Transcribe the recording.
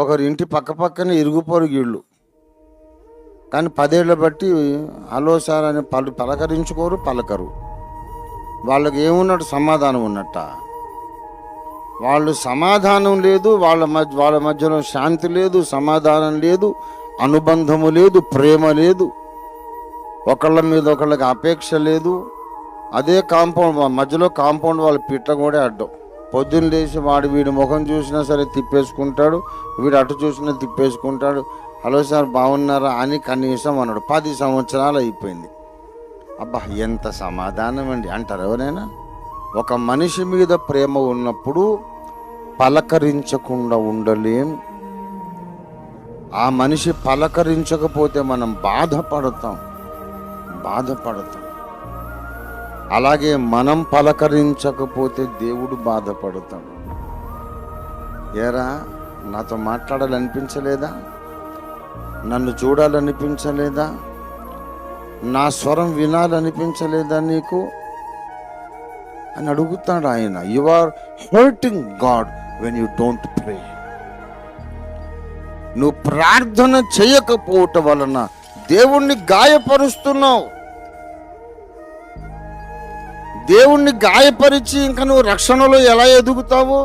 ఒకరి ఇంటి పక్క పక్కన ఇరుగు పొరుగు ఇళ్ళు. కానీ పదేళ్ళు బట్టి హలో సార్ అని పలు పలకరించుకోరు పలకరు. వాళ్ళకి ఏమున్నట్టు సమాధానం ఉన్నట్ట? వాళ్ళు సమాధానం లేదు వాళ్ళ మధ్య వాళ్ళ మధ్యలో శాంతి లేదు సమాధానం లేదు అనుబంధము లేదు ప్రేమ లేదు. ఒకళ్ళ మీద ఒకళ్ళకి అపేక్ష లేదు. అదే కాంపౌండ్ మధ్యలో కాంపౌండ్ వాళ్ళ పిట్ట కూడా అడ్డం. పొద్దున్న లేచి వాడు వీడి ముఖం చూసినా సరే తిప్పేసుకుంటాడు వీడు అటు చూసినా తిప్పేసుకుంటాడు. హలో సార్ బాగున్నారా అని కనీసం అన్నాడు. పది సంవత్సరాలు అయిపోయింది. అబ్బా ఎంత సమాధానం అండి. అంటారు ఎవరైనా? ఒక మనిషి మీద ప్రేమ ఉన్నప్పుడు పలకరించకుండా ఉండలేం. ఆ మనిషి పలకరించకపోతే మనం బాధపడతాం. బాధపడతాం. అలాగే మనం పలకరించకపోతే దేవుడు బాధపడతాడు. ఏరా నాతో మాట్లాడాలనిపించలేదా? నన్ను చూడాలనిపించలేదా? నా స్వరం వినాలనిపించలేదా నీకు? అని అడుగుతాడు ఆయన. You are hurting God when you don't pray నువ్వు ప్రార్థన చేయకపోవటం వలన దేవుణ్ణి గాయపరుస్తున్నావు. దేవుణ్ణి గాయపరిచి ఇంకా నువ్వు రక్షణలో ఎలా ఎదుగుతావు